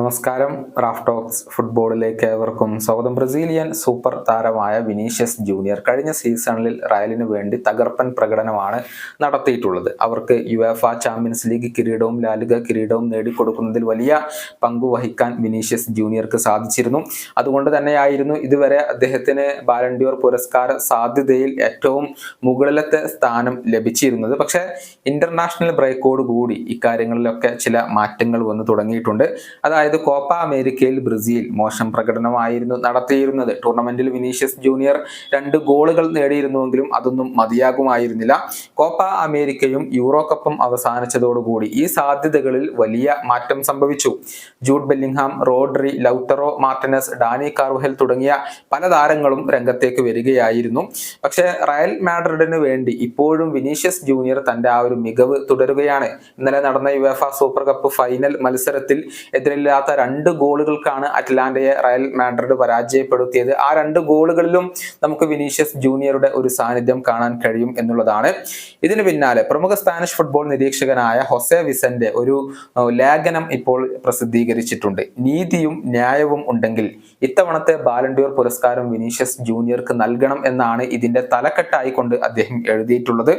നമസ്കാരം. Raf talks ഫുട്ബോളിലേക്ക് ഏവർക്കും സ്വാഗതം. ബ്രസീലിയൻ സൂപ്പർ താരമായ വിനീഷ്യസ് ജൂനിയർ കഴിഞ്ഞ സീസണിൽ റയലിന് വേണ്ടി തകർപ്പൻ പ്രകടനമാണ് നടത്തിയിട്ടുള്ളത്. അവർക്ക് യുഎഫ ചാമ്പ്യൻസ് ലീഗ് കിരീടവും ലാലിക കിരീടവും നേടിക്കൊടുക്കുന്നതിൽ വലിയ പങ്കു വഹിക്കാൻ വിനീഷ്യസ് ജൂനിയർക്ക് സാധിച്ചിരുന്നു. അതുകൊണ്ട് തന്നെയായിരുന്നു ഇതുവരെ അദ്ദേഹത്തിന് ബാലൻഡിയോർ പുരസ്കാര സാധ്യതയിൽ ഏറ്റവും മുകളിലത്തെ സ്ഥാനം ലഭിച്ചിരുന്നത്. പക്ഷേ ഇന്റർനാഷണൽ ബ്രേക്കോട് കൂടി ഇക്കാര്യങ്ങളിലൊക്കെ ചില മാറ്റങ്ങൾ വന്നു തുടങ്ങിയിട്ടുണ്ട്. അതായത് കോപ്പ അമേരിക്കയിൽ ബ്രസീൽ മോശം പ്രകടനമായിരുന്നു നടത്തിയിരുന്നത്. ടൂർണമെന്റിൽ വിനീഷ്യസ് ജൂനിയർ രണ്ട് ഗോളുകൾ നേടിയിരുന്നുവെങ്കിലും അതൊന്നും മതിയാകുമായിരുന്നില്ല. കോപ്പ അമേരിക്കയും യൂറോ കപ്പും അവസാനിച്ചതോടുകൂടി ഈ സാധ്യതകളിൽ വലിയ മാറ്റം സംഭവിച്ചു. Jude Bellingham Rodri Lautaro Martinez Dani Carvajal തുടങ്ങിയ പല താരങ്ങളും രംഗത്തേക്ക് വരികയായിരുന്നു. പക്ഷെ റയൽ മാഡ്രിഡിന് വേണ്ടി ഇപ്പോഴും വിനീഷ്യസ് ജൂനിയർ തന്റെ ആ ഒരു മികവ് തുടരുകയാണ്. ഇന്നലെ നടന്ന യുവേഫ സൂപ്പർ കപ്പ് ഫൈനൽ മത്സരത്തിൽ എതിരില്ലാത്ത രണ്ട് ഗോളുകൾക്കാണ് അറ്റ്ലാന്റയെ റയൽ മാഡ്രിഡ് പരാജയപ്പെടുത്തിയത്. ആ രണ്ട് ഗോളുകളിലും നമുക്ക് വിനീഷ്യസ് ജൂനിയറുടെ ഒരു സാന്നിധ്യം കാണാൻ കഴിയും എന്നുള്ളതാണ്. ഇതിന് പിന്നാലെ പ്രമുഖ സ്പാനിഷ് ഫുട്ബോൾ നിരീക്ഷകനായ ഹൊസെ വിസന്റെ ഒരു ലേഖനം ഇപ്പോൾ പ്രസിദ്ധീകരിച്ചിട്ടുണ്ട്. നീതിയും ന്യായവും ഉണ്ടെങ്കിൽ ഇത്തവണത്തെ ബാലൻഡിയോർ പുരസ്കാരം വിനീഷ്യസ് ജൂനിയർക്ക് നൽകണം എന്നാണ് ഇതിന്റെ തലക്കെട്ടായി കൊണ്ട് അദ്ദേഹം എഴുതിയിട്ടുള്ളത്.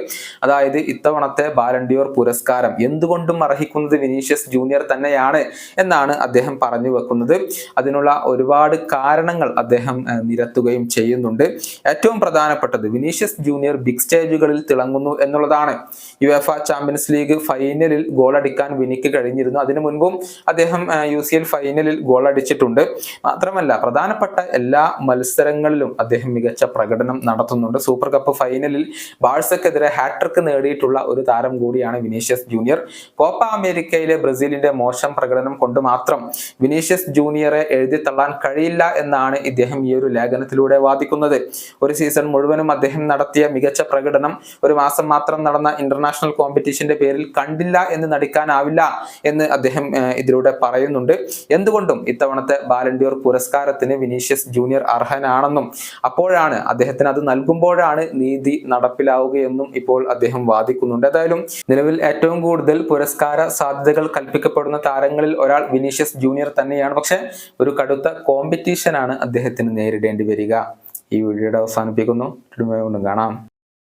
അതായത് ഇത്തവണത്തെ ബാലൻഡിയോർ പുരസ്കാരം എന്തുകൊണ്ടും അർഹിക്കുന്നത് വിനീഷ്യസ് ജൂനിയർ തന്നെയാണ് എന്നാണ് അദ്ദേഹം പറഞ്ഞു വെക്കുന്നത്. അതിനുള്ള ഒരുപാട് കാരണങ്ങൾ അദ്ദേഹം നിരത്തുകയും ചെയ്യുന്നുണ്ട്. ഏറ്റവും പ്രധാനപ്പെട്ടത് വിനീഷ്യസ് ജൂനിയർ ബിഗ് സ്റ്റേജുകളിൽ തിളങ്ങുന്നു എന്നുള്ളതാണ്. യുഎഫ ചാമ്പ്യൻസ് ലീഗ് ഫൈനലിൽ ഗോൾ അടിക്കാൻ വിനിക്ക് കഴിഞ്ഞിരുന്നു. അതിനു മുൻപും അദ്ദേഹം യു സി എൽ ഫൈനലിൽ ഗോൾ അടിച്ചിട്ടുണ്ട് മാത്രമല്ല പ്രധാനപ്പെട്ട എല്ലാ മത്സരങ്ങളിലും അദ്ദേഹം മികച്ച പ്രകടനം നടത്തുന്നുണ്ട്. സൂപ്പർ കപ്പ് ഫൈനലിൽ ബാഴ്സക്കെതിരെ ഹാട്രിക് നേടിയിട്ടുള്ള ഒരു താരം കൂടിയാണ് വിനീഷ്യസ് ജൂനിയർ. കോപ്പ അമേരിക്കയിലെ ബ്രസീലിന്റെ മോശം പ്രകടനം കൊണ്ട് മാത്രം വിനീഷ്യസ് ജൂനിയറെ എഴുതി തള്ളാൻ കഴിയില്ല എന്നാണ് ഇദ്ദേഹം ഈ ഒരു ലേഖനത്തിലൂടെ വാദിക്കുന്നത്. ഒരു സീസൺ മുഴുവനും അദ്ദേഹം നടത്തിയ മികച്ച പ്രകടനം ഒരു മാസം മാത്രം നടന്ന ഇന്റർനാഷണൽ കോമ്പറ്റീഷന്റെ പേരിൽ കണ്ടില്ല എന്ന് നടിക്കാനാവില്ല എന്ന് അദ്ദേഹം ഇതിലൂടെ പറയുന്നുണ്ട്. എന്തുകൊണ്ടും ഇത്തവണത്തെ ബാലൻഡിയോർ പുരസ്കാരത്തിന് വിനീഷ്യസ് ജൂനിയർ അർഹനാണെന്നും അപ്പോഴാണ് അദ്ദേഹത്തിന് അത് നൽകുമ്പോഴാണ് നീതി നടപ്പിലാവുകയെന്നും ഇപ്പോൾ അദ്ദേഹം വാദിക്കുന്നുണ്ട്. ഏതായാലും നിലവിൽ ഏറ്റവും കൂടുതൽ പുരസ്കാര സാധ്യതകൾ കൽപ്പിക്കപ്പെടുന്ന താരങ്ങളിൽ ഒരാൾ വിനീഷ്യസ് ജൂനിയർ തന്നെയാണ്. പക്ഷെ ഒരു കടുത്ത കോമ്പറ്റീഷനാണ് അദ്ദേഹത്തിന് നേരിടേണ്ടി വരിക. ഈ വീഡിയോയുടെ അവസാനിപ്പിക്കുന്നു. കാണാം.